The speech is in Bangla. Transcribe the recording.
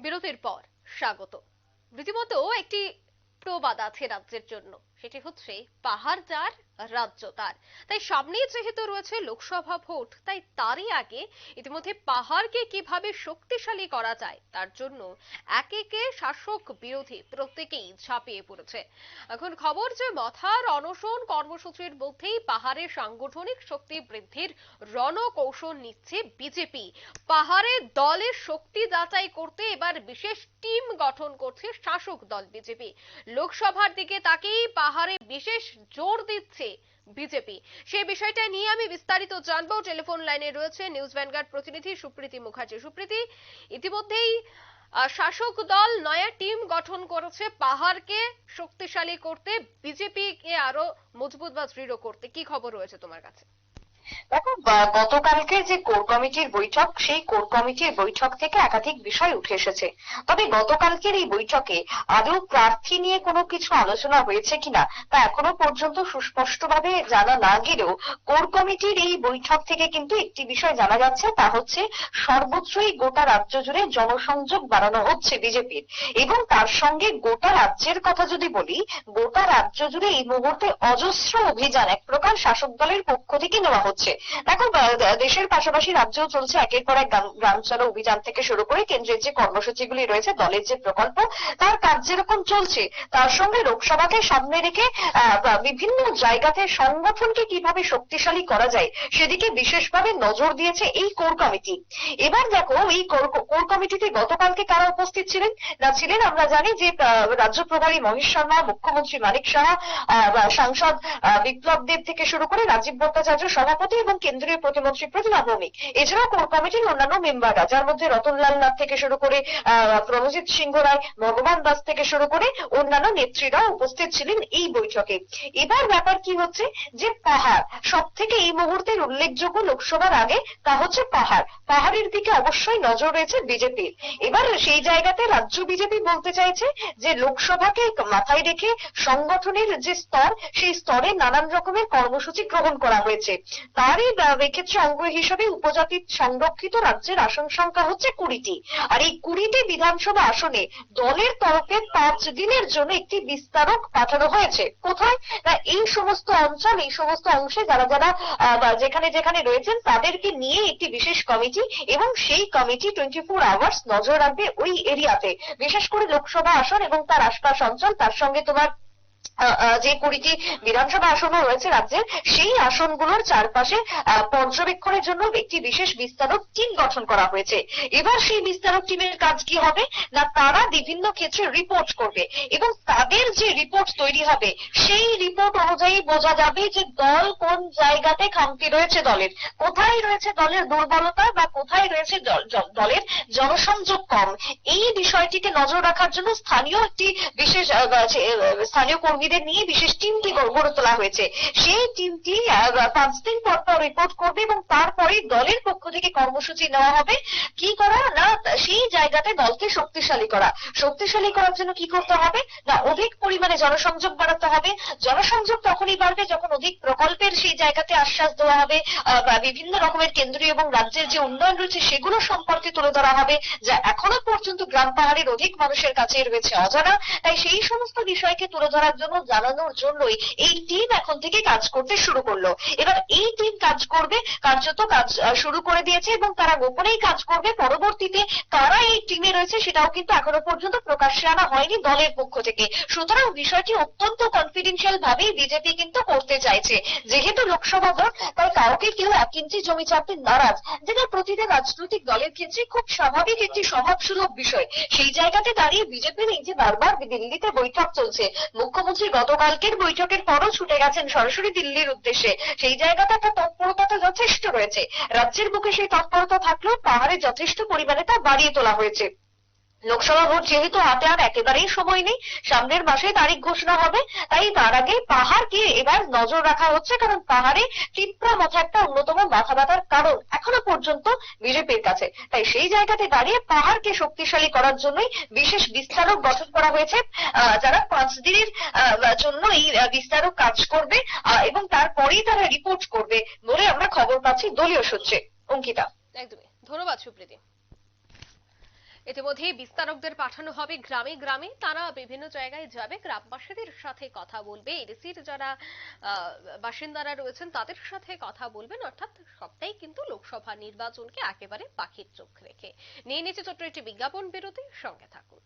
বিরতির পর স্বাগত। রীতিমতো একটি প্রবাদ আছে রাজ্যের জন্য। সেটি হচ্ছে পাহাড় যার রাজ্য তার। তাই সামনেই যেহেতু রয়েছে লোকসভা ভোট, তাই তারই আগে ইতিমধ্যে পাহাড়কে কীভাবে শক্তিশালী করা যায়, তার জন্য একে একে শাসক বিরোধী প্রত্যেকেই ঝাঁপিয়ে পড়েছে। এখন খবর যে মথার অনশন কর্মসূচির মধ্যেই পাহাড়ের সাংগঠনিক শক্তি বৃদ্ধির রণকৌশল নিচ্ছে বিজেপি। পাহাড়ে দলের শক্তি যাচাই করতে এবার বিশেষ টিম গঠন করছে শাসক দল বিজেপি। লোকসভার দিকে তাকেই পাহাড়ে বিশেষ জোর দিচ্ছে বিজেপি। সেই বিষয়টা নিয়ে আমি বিস্তারিত জানব। টেলিফোন লাইনে রয়েছে নিউজ ভ্যানগার্ড প্রতিনিধি সুপ্রীতি মুখার্জি। সুপ্রীতি, ইতিমধ্যেই শাসক দল নয়া টিম গঠন করেছে পাহাড়কে শক্তিশালী করতে। বিজেপি কে আরও মজবুত বা দৃঢ় করতে। কি খবর রয়েছে তোমার কাছে? দেখো গতকালকে যে কোর কমিটির বৈঠক, সেই কোর কমিটির বৈঠক থেকে একাধিক বিষয় উঠে এসেছে। তবে গতকালকের এই বৈঠকে আদৌ প্রার্থী নিয়ে কোনো কিছু আলোচনা হয়েছে কিনা, তা এখনও পর্যন্ত সুস্পষ্টভাবে জানা না গেলেও কোর কমিটির এই বৈঠক থেকে কিন্তু একটি বিষয় জানা যাচ্ছে, তা হচ্ছে সর্বত্রই গোটা রাজ্য জুড়ে জনসংযোগ বাড়ানো হচ্ছে বিজেপির। এবং তার সঙ্গে গোটা রাজ্যের কথা যদি বলি, গোটা রাজ্য জুড়ে এই মুহূর্তে অজস্র অভিযান এক প্রকার শাসক দলের পক্ষ থেকে নেওয়া হচ্ছে। দেখো দেশের পাশাপাশি রাজ্যেও চলছে একের পর এক গ্রাম- চলো অভিযান থেকে শুরু করে কেন্দ্রের যে কর্মসূচিগুলি রয়েছে, দলের যে প্রকল্প, তার কাজ যেরকম চলছে, তার সঙ্গে লোকসভাকে সামনে রেখে বিভিন্ন জায়গাতে সংগঠনকে কীভাবে শক্তিশালী করা যায়, সেদিকে বিশেষভাবে নজর দিয়েছে এই কোর কমিটি। এবার দেখো, এই কোর কমিটিতে গতকালকে কারা উপস্থিত ছিলেন? না, ছিলেন আমরা জানি যে রাজ্য প্রভারী মহেশ শর্মা, মুখ্যমন্ত্রী মানিক সাহা সাংসদ বিপ্লব দেব থেকে শুরু করে রাজীব ভট্টাচার্য সভাপতি এবং কেন্দ্রীয় প্রতিমন্ত্রী প্রতিমা ভৌমিক। এছাড়াও কোর কমিটির অন্যান্য মেম্বাররা, যার মধ্যে রতনলাল নাথ থেকে শুরু করে প্রণজিৎ সিংহ রায়, ভগবান দাস থেকে শুরু করে অন্যান্য নেত্রীরা উপস্থিত ছিলেন এই বৈঠকে। এবার ব্যাপার কি হচ্ছে? যে পাহাড় সব থেকে এই মুহূর্তের উল্লেখযোগ্য লোকসভার আগে তা হচ্ছে পাহাড়। পাহাড়ের দিকে অবশ্যই নজর রয়েছে বিজেপির। এবার সেই জায়গাতে রাজ্য বিজেপি বলতে চাইছে যে লোকসভাকে মাথায় রেখে সংগঠনের যে স্তর, সেই স্তরে নানান রকমের কর্মসূচি গ্রহণ করা হয়েছে। তারই এক্ষেত্রে অঙ্গ হিসেবে উপজাতি সংরক্ষিত রাজ্যের আসন সংখ্যা হচ্ছে কুড়িটি। আর এই কুড়িটি বিধানসভা আসনে দলের তরফে পাঁচ দিনের জন্য একটি বিস্তারক পাঠানো হয়েছে। কোথায়? না, এই সমস্ত অঞ্চল, এই সমস্ত অংশে যারা যারা যেখানে যেখানে রয়েছেন, তাদেরকে নিয়ে একটি বিশেষ কমিটি এবং সেই কমিটি টোয়েন্টি ফোর আওয়ার্স নজর রাখবে ওই এরিয়াতে। বিশেষ করে লোকসভা আসন এবং তার আশপাশ অঞ্চল, তার সঙ্গে তোমার যে কুড়িটি বিধানসভা আসনও রয়েছে রাজ্যের, সেই আসনগুলোর চারপাশে পর্যবেক্ষণের জন্য একটি বিশেষ বিস্তারক টিম গঠন করা হয়েছে। এবার সেই বিস্তারক টিমের কাজ কি হবে? না, তারা বিভিন্ন ক্ষেত্রে রিপোর্ট করবে এবং তাদের যে রিপোর্ট তৈরি হবে, সেই রিপোর্ট অনুযায়ী বোঝা যাবে যে দল কোন জায়গাতে খামতি রয়েছে দলের। কোথায় রয়েছে দলের দুর্বলতা বা কোথায় রয়েছে দলের জনসংযোগ কম? এই বিষয়টিকে নজর রাখার জন্য স্থানীয় একটি বিশেষ স্থানীয় কর্মীদের নিয়ে বিশেষ টিমটি গড়ে তোলা হয়েছে। সেই টিমটি আহ, পাঁচ দিন পর পর রিপোর্ট করবে এবং তারপরে দলের পক্ষ থেকে কর্মসূচি নেওয়া হবে। কি করা? না সেই জায়গাতে দলকে শক্তিশালী করা। শক্তিশালী করার জন্য কি করতে হবে? না অধিক পরিমাণে জনসংযোগ বাড়াতে হবে। জনসংযোগ তখনই বাড়বে যখন অধিক প্রকল্পের সেই জায়গাতে আশ্বাস দেওয়া হবে বিভিন্ন রকমের কেন্দ্রীয় এবং রাজ্যের যে উন্নয়ন রয়েছে সেগুলো সম্পর্কে তুলে ধরা হবে যা এখনও পর্যন্ত গ্রাম পাহাড়ের অধিক মানুষের কাছে রয়েছে অজানা। তাই সেই সমস্ত বিষয়কে তুলে ধরার জন্য জানানোর জন্যই এই টিম এখন থেকে কাজ করতে শুরু করল। এবার এই টিম কাজ করবে, কার্যত কাজ শুরু করে দিয়েছে এবং তারা গোপনেই কাজ করবে। পরবর্তীতে কারা এই টিমে রয়েছে সেটাও কিন্তু এখনও পর্যন্ত প্রকাশ্যে আনা হয়নি দলের পক্ষ থেকে। সুতরাং বিষয়টি অত্যন্ত কনফিডেন্সিয়াল ভাবেই বিজেপি কিন্তু করতে চাইছে। যেহেতু লোকসভা ভোট তাই কাউকে কেউ এক ইঞ্চি জমি চাপতে নারাজ। যেটা প্রতিটা রাজনৈতিক দলের ক্ষেত্রে খুব স্বাভাবিক একটি স্বভাব সুলভ বিষয়। সেই জায়গাতে দাঁড়িয়ে বিজেপির এই যে বারবার দিল্লিতে বৈঠক চলছে, মুখ্যমন্ত্রী গতকালকের বৈঠকের পরও ছুটে গেছেন সরাসরি দিল্লির উদ্দেশ্যে। সেই জায়গাতে একটা তৎপরতা তো যথেষ্ট রয়েছে। রাজ্যের বুকে সেই তৎপরতা থাকলেও পাহাড়ে যথেষ্ট পরিমাণে তা বাড়িয়ে তোলা হয়েছে। লোকসভা ভোট যেহেতু হাতে আর একেবারেই সময় নেই, সামনের মাসে তারিখ ঘোষণা হবে, তাই তার আগে পাহাড়কে এবার নজর রাখা হচ্ছে, কারণ পাহাড়ে টিপ্রা মতো একটা অন্যতম মাথা ব্যথার কারণ এখনও পর্যন্ত বিজেপির কাছে। তাই সেই জায়গাতে দাঁড়িয়ে পাহাড়কে শক্তিশালী করার জন্যই বিশেষ বিস্তারক গঠন করা হয়েছে যারা পাঁচ দিনের জন্য এই বিস্তারক কাজ করবে এবং তারপরেই তারা রিপোর্ট করবে বলে আমরা খবর পাচ্ছি দলীয় সূত্রে। অঙ্কিতা। একদমই। ধন্যবাদ সুপ্রীতি। ইতিমধ্যে বিস্তারকদের পাঠানো হবে গ্রামে গ্রামে। তারা বিভিন্ন জায়গায় যাবে, গ্রামবাসীদের সাথে কথা বলবে। এডিসির যারা বাসিন্দারা রয়েছেন, তাদের সাথে কথা বলবেন। অর্থাৎ সবটাই কিন্তু লোকসভা নির্বাচনকে একেবারে পাখির চোখ রেখে। নিয়ে নিচ্ছে ছোট্ট একটি বিজ্ঞাপন বিরতি, সঙ্গে থাকুন।